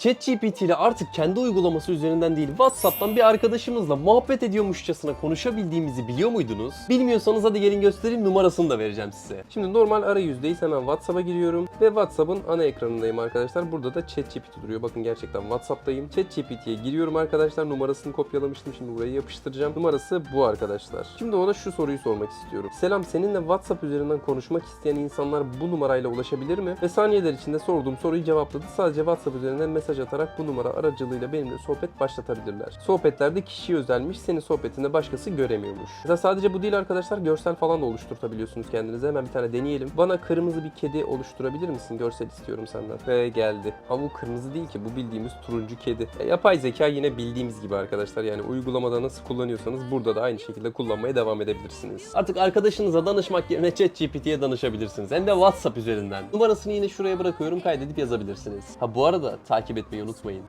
ChatGPT ile artık kendi uygulaması üzerinden değil WhatsApp'tan bir arkadaşımızla muhabbet ediyormuşçasına konuşabildiğimizi biliyor muydunuz? Bilmiyorsanız hadi gelin göstereyim numarasını da vereceğim size. Şimdi normal arayüzdeyiz hemen WhatsApp'a giriyorum ve WhatsApp'ın ana ekranındayım arkadaşlar. Burada da ChatGPT duruyor. Bakın gerçekten WhatsApp'tayım. ChatGPT'ye giriyorum arkadaşlar. Numarasını kopyalamıştım. Şimdi buraya yapıştıracağım. Numarası bu arkadaşlar. Şimdi ona şu soruyu sormak istiyorum. Selam seninle WhatsApp üzerinden konuşmak isteyen insanlar bu numarayla ulaşabilir mi? Ve saniyeler içinde sorduğum soruyu cevapladı. Sadece WhatsApp üzerinden mesaj atarak bu numara aracılığıyla benimle sohbet başlatabilirler. Sohbetlerde kişiye özelmiş. Senin sohbetinde başkası göremiyormuş. Mesela sadece bu değil arkadaşlar. Görsel falan da oluşturtabiliyorsunuz kendinize. Hemen bir tane deneyelim. Bana kırmızı bir kedi oluşturabilir misin? Görsel istiyorum senden. Ve geldi. Ama bu kırmızı değil ki. Bu bildiğimiz turuncu kedi. E, yapay zeka yine bildiğimiz gibi arkadaşlar. Yani uygulamada nasıl kullanıyorsanız burada da aynı şekilde kullanmaya devam edebilirsiniz. Artık arkadaşınıza danışmak yerine ChatGPT'ye danışabilirsiniz. Hem de WhatsApp üzerinden. Numarasını yine şuraya bırakıyorum. Kaydedip yazabilirsiniz. Ha bu arada takip etmeyi unutmayın.